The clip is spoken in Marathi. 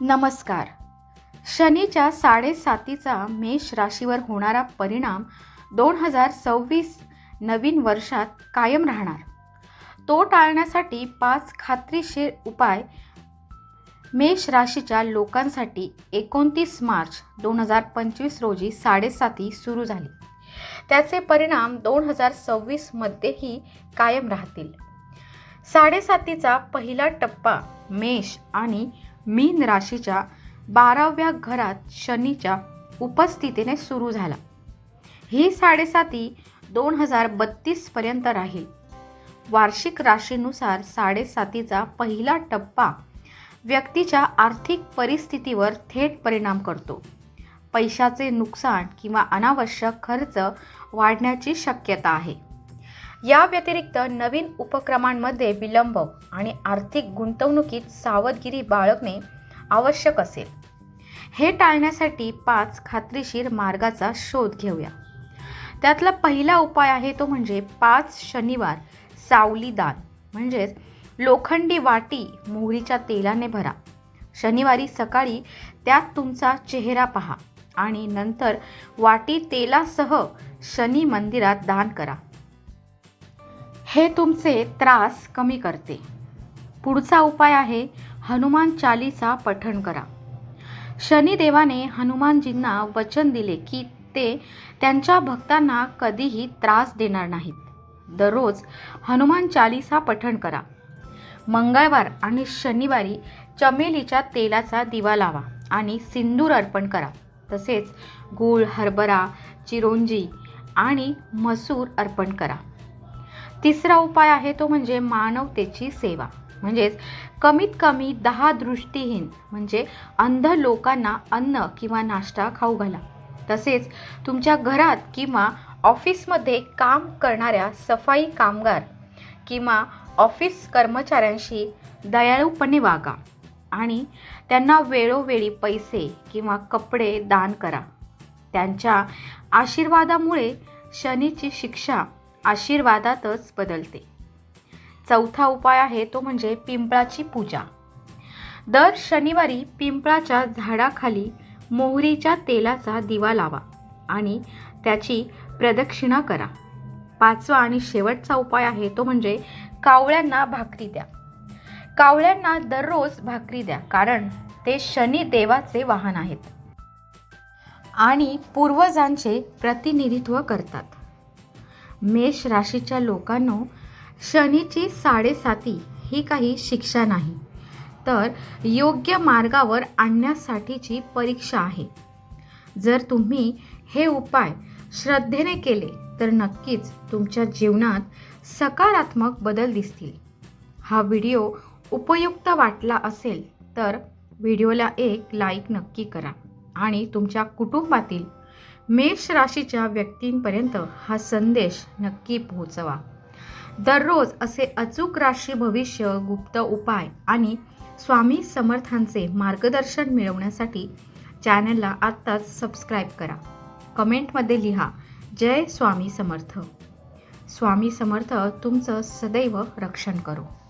नमस्कार. शनीच्या साडेसातीचा मेष राशीवर होणारा परिणाम दोन हजार सव्वीस नवीन वर्षात कायम राहणार. तो टाळण्यासाठी पाच खात्रीशीर उपाय मेष राशीच्या लोकांसाठी एकोणतीस मार्च दोन हजार पंचवीस रोजी साडेसाती सुरू झाली. त्याचे परिणाम दोन हजार सव्वीसमध्येही कायम राहतील. साडेसातीचा पहिला टप्पा मेष आणि मीन राशीच्या बाराव्या घरात शनीच्या उपस्थितीने सुरू झाला. ही साडेसाती दोन हजार बत्तीसपर्यंत राहील. वार्षिक राशीनुसार साडेसातीचा पहिला टप्पा व्यक्तीच्या आर्थिक परिस्थितीवर थेट परिणाम करतो. पैशाचे नुकसान किंवा अनावश्यक खर्च वाढण्याची शक्यता आहे. या व्यतिरिक्त नवीन उपक्रमांमध्ये विलंब आणि आर्थिक गुंतवणुकीत सावधगिरी बाळगणे आवश्यक असेल. हे टाळण्यासाठी पाच खात्रीशीर मार्गाचा शोध घेऊया. त्यातला पहिला उपाय आहे तो म्हणजे पाच शनिवार सावली दान म्हणजेच लोखंडी वाटी मोहरीच्या तेलाने भरा. शनिवारी सकाळी त्यात तुमचा चेहरा पहा आणि नंतर वाटी तेलासह शनी मंदिरात दान करा. हे तुमचे त्रास कमी करते. पुढचा उपाय आहे हनुमान चालीसा पठण करा. शनिदेवाने हनुमानजींना वचन दिले की ते त्यांच्या भक्तांना कधीही त्रास देणार नाहीत. दररोज हनुमान चालीसा पठण करा. मंगळवार आणि शनिवारी चमेलीच्या तेलाचा दिवा लावा आणि सिंदूर अर्पण करा. तसेच गूळ हरभरा चिरोंजी आणि मसूर अर्पण करा. तिसरा उपाय आहे तो म्हणजे मानवतेची सेवा. म्हणजेच कमीत कमी दहा दृष्टीहीन म्हणजे अंध लोकांना अन्न किंवा नाश्ता खाऊ घाला. तसेच तुमच्या घरात किंवा ऑफिसमध्ये काम करणाऱ्या सफाई कामगार किंवा ऑफिस कर्मचाऱ्यांशी दयाळूपणे वागा आणि त्यांना वेळोवेळी पैसे किंवा कपडे दान करा. त्यांच्या आशीर्वादामुळे शनीची शिक्षा आशीर्वादातच बदलते. चौथा उपाय आहे तो म्हणजे पिंपळाची पूजा. दर शनिवारी पिंपळाच्या झाडाखाली मोहरीच्या तेलाचा दिवा लावा आणि त्याची प्रदक्षिणा करा. पाचवा आणि शेवटचा उपाय आहे तो म्हणजे कावळ्यांना भाकरी द्या. कावळ्यांना दररोज भाकरी द्या कारण ते शनी देवाचे वाहन आहेत आणि पूर्वजांचे प्रतिनिधित्व करतात. मेष राशीच्या लोकांनो शनीची साडेसाती ही काही शिक्षा नाही. तर योग्य मार्गावर आणण्यासाठीची परीक्षा आहे. जर तुम्ही हे उपाय श्रद्धेने केले तर नक्कीच तुमच्या जीवनात सकारात्मक बदल दिसतील. हा व्हिडिओ उपयुक्त वाटला असेल तर व्हिडिओला एक लाईक नक्की करा आणि तुमच्या कुटुंबातील मेष राशीच्या व्यक्तींपर्यंत हा संदेश नक्की पोहोचवा. दररोज असे अचूक राशी भविष्य गुप्त उपाय आणि स्वामी समर्थांचे मार्गदर्शन मिळवण्यासाठी चॅनलला आत्ताच सबस्क्राईब करा. कमेंटमध्ये लिहा जय स्वामी समर्थ. स्वामी समर्थ तुमचं सदैव रक्षण करो.